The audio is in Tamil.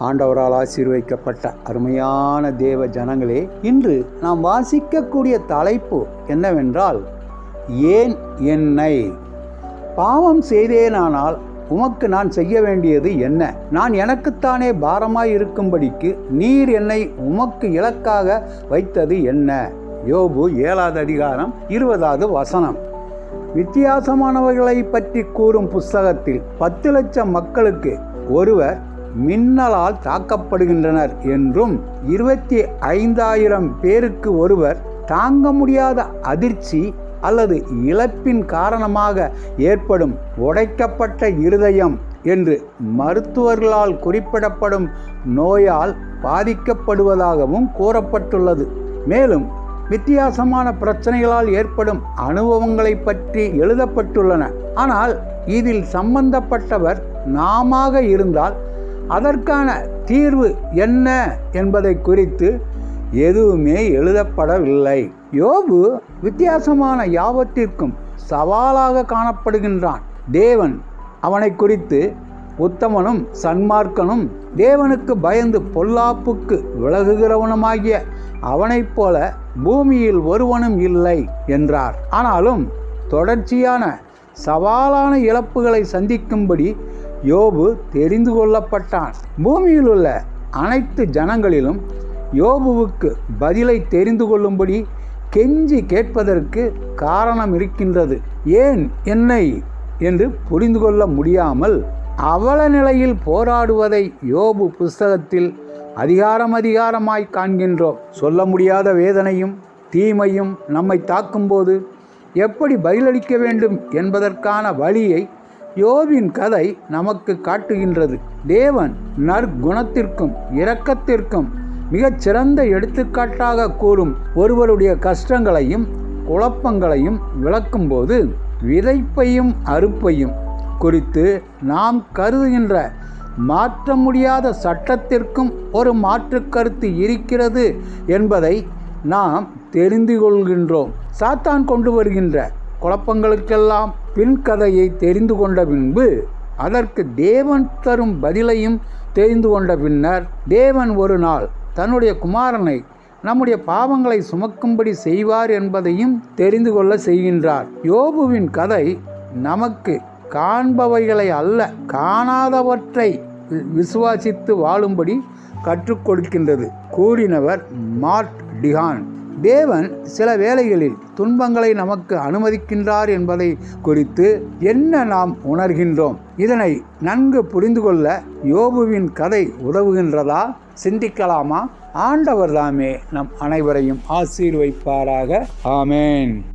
ஆண்டவரால் ஆசீர்வதிக்கப்பட்ட அருமையான தேவ ஜனங்களே இன்று நாம் வாசிக்கக்கூடிய தலைப்பு என்னவென்றால் ஏன் என்னை? பாவம் செய்தேனானால் உமக்கு நான் செய்ய வேண்டியது என்ன? நான் எனக்குத்தானே பாரமாய் இருக்கும்படிக்கு நீர் என்னை உமக்கு இலக்காக வைத்தது என்ன? யோபு ஏழாவது அதிகாரம் இருபதாவது வசனம். வித்தியாசமானவர்களை பற்றி கூறும் புஸ்தகத்தில் பத்து லட்சம் மக்களுக்கு ஒருவர் மின்னலால் தாக்கப்படுகின்றனர் என்றும் இருபத்தி ஐந்தாயிரம் பேருக்கு ஒருவர் தாங்க முடியாத அதிர்ச்சி அல்லது இழப்பின் காரணமாக ஏற்படும் உடைக்கப்பட்ட இருதயம் என்று மருத்துவர்களால் குறிப்பிடப்படும் நோயால் பாதிக்கப்படுவதாகவும் கூறப்பட்டுள்ளது. மேலும் வித்தியாசமான பிரச்சனைகளால் ஏற்படும் அனுபவங்களை பற்றி எழுதப்பட்டுள்ளன. ஆனால் இதில் சம்பந்தப்பட்டவர் நாமாக இருந்தால் அதற்கான தீர்வு என்ன என்பதை குறித்து எதுவுமே எழுதப்படவில்லை. யோபு வித்தியாசமான யாவத்திற்கும் சவாலாக காணப்படுகின்றான். தேவன் அவனை குறித்து உத்தமனும் சன்மார்க்கனும் தேவனுக்கு பயந்து பொல்லாப்புக்கு விலகுகிறவனுமாகிய அவனைப் போல பூமியில் ஒருவனும் இல்லை என்றார். ஆனாலும் தொடர்ச்சியான சவாலான இழப்புகளை சந்திக்கும்படி யோபு தெரிந்து கொள்ளப்பட்டான். பூமியில் உள்ள அனைத்து ஜனங்களிலும் யோபுவுக்கு பதிலை தெரிந்து கொள்ளும்படி கெஞ்சி கேட்பதற்கு காரணம் இருக்கின்றது. ஏன் என்னை? என்று புரிந்து கொள்ள முடியாமல் அவல நிலையில் போராடுவதை யோபு புஸ்தகத்தில் அதிகாரம் அதிகாரமாய் காண்கின்றோம். சொல்ல முடியாத வேதனையும் தீமையும் நம்மை தாக்கும்போது எப்படி பதிலளிக்க வேண்டும் என்பதற்கான வழியை யோவின் கதை நமக்கு காட்டுகின்றது. தேவன் நற்குணத்திற்கும் இரக்கத்திற்கும் மிகச்சிறந்த எடுத்துக்காட்டாக கூறும் ஒருவருடைய கஷ்டங்களையும் குழப்பங்களையும் விளக்கும்போது விதைப்பையும் அறுப்பையும் குறித்து நாம் கருதுகின்ற மாற்ற முடியாத சட்டத்திற்கும் ஒரு மாற்று கருத்து இருக்கிறது என்பதை நாம் தெரிந்து கொள்கின்றோம். சாத்தான் கொண்டு வருகின்ற குழப்பங்களுக்கெல்லாம் பின் கதையை தெரிந்து கொண்ட பின்பு அதற்கு தேவன் தரும் பதிலையும் தெரிந்து கொண்ட பின்னர் தேவன் ஒரு நாள் தன்னுடைய குமாரனை நம்முடைய பாவங்களை சுமக்கும்படி செய்வார் என்பதையும் தெரிந்து கொள்ள செய்கின்றார். யோபுவின் கதை நமக்கு காண்பவைகளை அல்ல காணாதவற்றை விசுவாசித்து வாழும்படி கற்றுக் கொடுக்கின்றது கூறினவர் மார்ட் டிஹான். தேவன் சில வேளைகளில் துன்பங்களை நமக்கு அனுமதிக்கின்றார் என்பதை குறித்து என்ன நாம் உணர்கின்றோம்? இதனை நன்கு புரிந்து கொள்ள யோபுவின் கதை உதவுகின்றதா? சிந்திக்கலாமா? ஆண்டவர் தாமே நம் அனைவரையும் ஆசீர்வைப்பாராக. ஆமேன்.